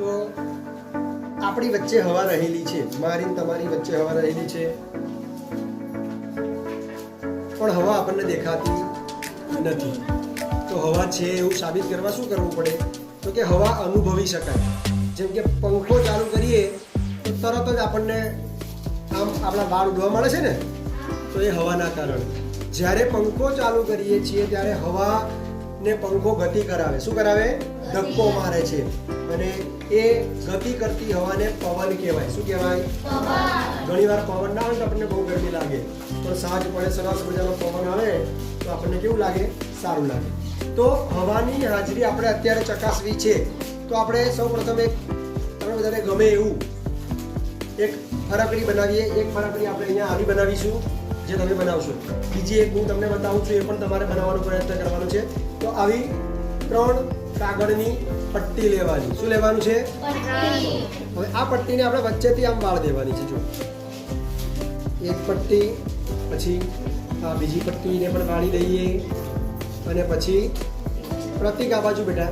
તો આપણી વચ્ચે હવા રહેલી છે. મારી તમારી વચ્ચે હવા રહેલી છે. પણ હવા આપણને દેખાતી નથી. તો હવા છે એવું સાબિત કરવા શું કરવું પડે? તો કે હવા અનુભવી શકાય. જેમ કે પંખો ચાલુ કરીએ, તો તરત જ આપણને આમ આપણા વાળ ઉડવા મળે છે ને? તો એ હવાના કારણે. જ્યારે પંખો ચાલુ કરીએ છીએ, ત્યારે હવા ને પંખો ગતિ કરાવે. શું કરાવે? ધક્કો મારે છે. અને એ ગતિ કરતી હવાને પવન કહેવાય. શું કહેવાય? ઘણી વાર પવન ના આવે તો આપણને બહુ ગરમી લાગે. પણ સાંજ પડે સરસ મજાનો પવન આવે તો આપણને કેવું લાગે? સારું લાગે. તો હવાની હાજરી આપણે અત્યારે ચકાસવી છે. તો આપણે સૌ પ્રથમ એક તમે બધાને ગમે એવું એક ફરાકડી બનાવીએ. એક ફરાકડી આપણે અહીંયા આવી બનાવીશું. જે તમે બનાવશો. બીજી એક હું તમને બતાવું છું એ પણ તમારે બનાવવાનો પ્રયત્ન કરવાનો છે. તો આવી ત્રણ કાગળની પટ્ટી લેવાની. શું લેવાનું છે? હવે આ પટ્ટીને આપણે વચ્ચેથી આમ વાળ દેવાની છે જો. એક પટ્ટી પછી આ બીજી પટ્ટીને પણ વાળી દઈએ. અને પછી પ્રતિક આ બાજુ બેટા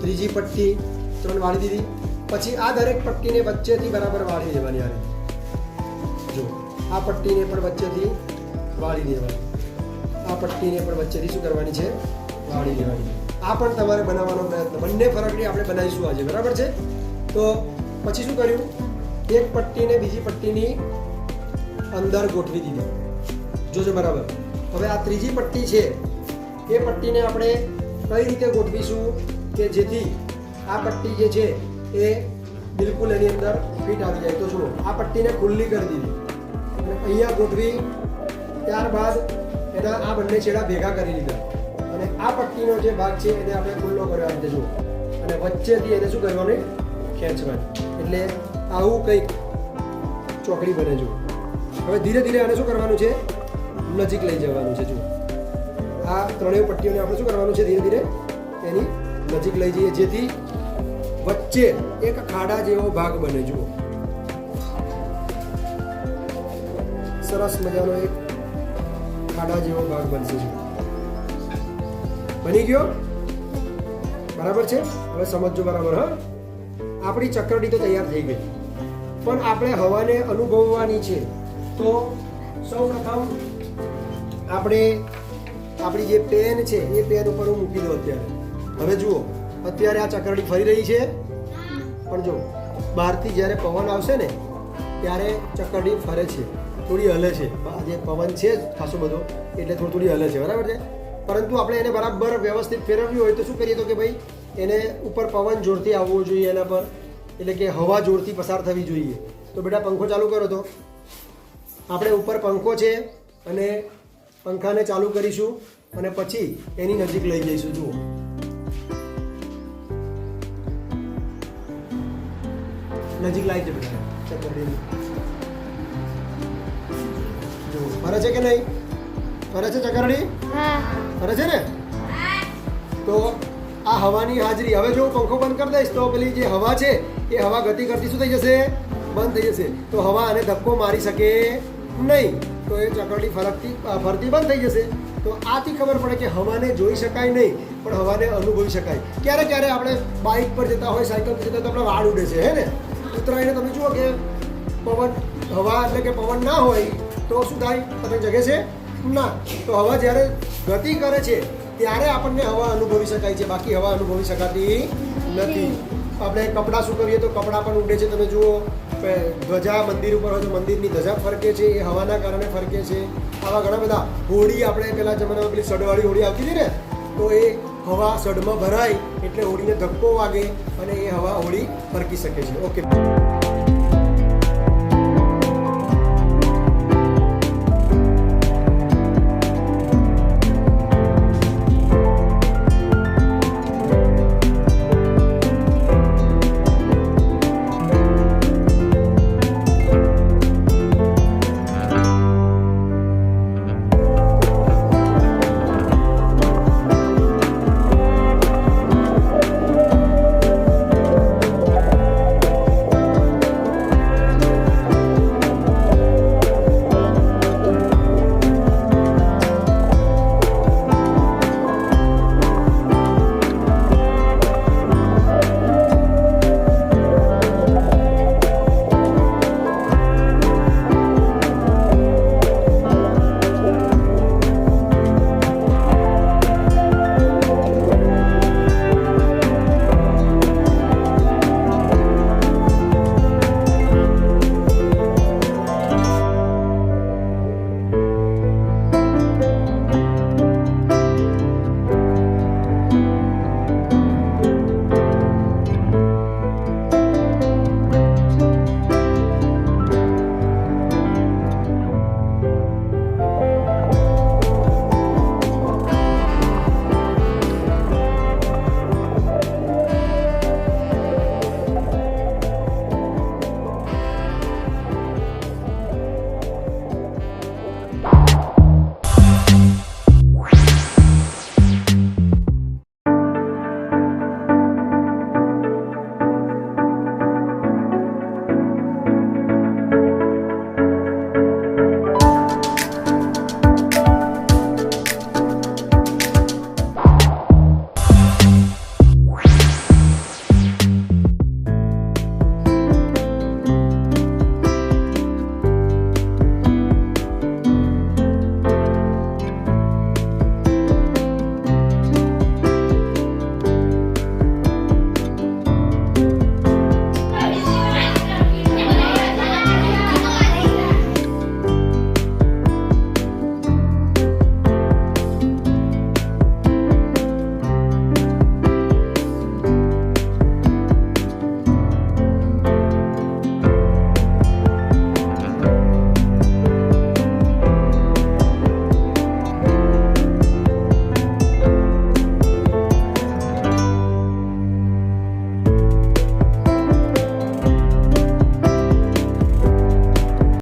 ત્રીજી પટ્ટી ત્રણ વાળી દીધી. પછી આ દરેક પટ્ટીને વચ્ચેથી બરાબર વાળી દેવાની આવે. આ પટ્ટીને પણ વચ્ચેથી વાળી દેવાની. આ પટ્ટીને પણ વચ્ચેથી શું કરવાની છે? વાળી દેવાની. આ પણ તમારે બનાવવાનો પ્રયત્ન. બંને ફરકડી આપણે બનાવીશું આજે, બરાબર છે? તો પછી શું કર્યું? એક પટ્ટીને બીજી પટ્ટીની અંદર ગોઠવી દીધી. જોજો બરાબર. હવે આ ત્રીજી પટ્ટી છે, એ પટ્ટીને આપણે કઈ રીતે ગોઠવીશું કે જેથી આ પટ્ટી જે છે, એ બિલકુલ એની અંદર ફિટ આવી જાય? તો જુઓ, આ પટ્ટીને ખુલ્લી કરી દીધી. અહીંયા ગોઠવી, ત્યારબાદ એના આ બંને છેડા ભેગા કરી લીધા. અને આ પટ્ટીનો જે ભાગ છે એને આપણે ખુલ્લો કર્યો આ જુઓ. અને વચ્ચેથી એને શું કરવાનું? ખેંચવાનું. એટલે આવું કંઈક ચોકડી બને, જુઓ. હવે ધીરે ધીરે આને શું કરવાનું છે? નજીક લઈ જવાનું છે, જુઓ. આ ત્રણેય પટ્ટીઓને આપણે શું કરવાનું છે? ધીરે ધીરે એની નજીક લઈ જઈએ, જેથી વચ્ચે એક ખાડા જેવો ભાગ બને, જુઓ. સરસ મજાનો એક ખાડા જેવો ભાગ બનશે બની ગયો? બરાબર છે? હવે સમજજો બરાબર, હા? આપણી ચક્રડી તો તૈયાર થઈ ગઈ. પણ આપણે હવાને અનુભવવાની છે, તો સૌ પ્રથમ આપણે આપણી જે પેન છે, એ પેન ઉપર હું મૂકી દઉં અત્યારે. હવે જુઓ, અત્યારે આ ચક્રડી ફરી રહી છે? પણ જો, બહારથી જ્યારે પવન આવશે ને, ત્યારે ચક્રડી ફરે છે. થોડી હલે છે. આજે પવન છે ખાસો બધો, એટલે થોડી થોડી હલે છે, બરાબર છે? પરંતુ આપણે એને બરાબર વ્યવસ્થિત ફેરવ્યું હોય તો શું કરીએ તો કે ભાઈ, એને ઉપર પવન જોરથી આવવો જોઈએ એના પર, એટલે કે હવા જોરથી પસાર થવી જોઈએ. તો બેટા પંખો ચાલુ કરો તો. આપણે ઉપર પંખો છે અને પંખાને ચાલુ કરીશું અને પછી એની નજીક લઈ જઈશું, જુઓ. નજીક લાવી છે બેટા. ચકરડીની ફરે છે કે નહીં? ફરે છે ચકરડી ફરે છે ને? તો આ હવાની હાજરી હવે જો પંખો બંધ કરી દઈશ તો પેલી જે હવા છે એ હવા ગતિ કરતી શું થઈ જશે? બંધ થઈ જશે. તો હવા આને ધક્કો મારી શકે નહીં. તો એ ચકરડી ફરકતી ફરતી બંધ થઈ જશે. તો આથી ખબર પડે કે હવાને જોઈ શકાય નહીં પણ હવાને અનુભવી શકાય. ક્યારે ક્યારે આપણે બાઇક પર જતા હોય સાયકલ પર જતા તો આપણે વાળ ઉડે છે હે ને? ઉતરાઈને તમે જુઓ કે પવન હવા એટલે કે પવન ના હોય તો શું થાય? પતંગ જગે છે? ના. તો હવા જ્યારે ગતિ કરે છે ત્યારે આપણને હવા અનુભવી શકાય છે. બાકી હવા અનુભવી શકાતી નથી. આપણે કપડાં સુકવીએ તો કપડાં પણ ઉડે છે. તમે જુઓ ધ્વજા મંદિર ઉપર હોય તો મંદિરની ધજા ફરકે છે. એ હવાના કારણે ફરકે છે. આવા ઘણા બધા હોળી આપણે પેલા જમાનામાં પેલી સડવાળી હોળી આવતી હતી ને તો એ હવા સડમાં ભરાય એટલે હોળીને ધક્કો વાગે અને એ હવા હોળી ફરકી શકે છે. ઓકે.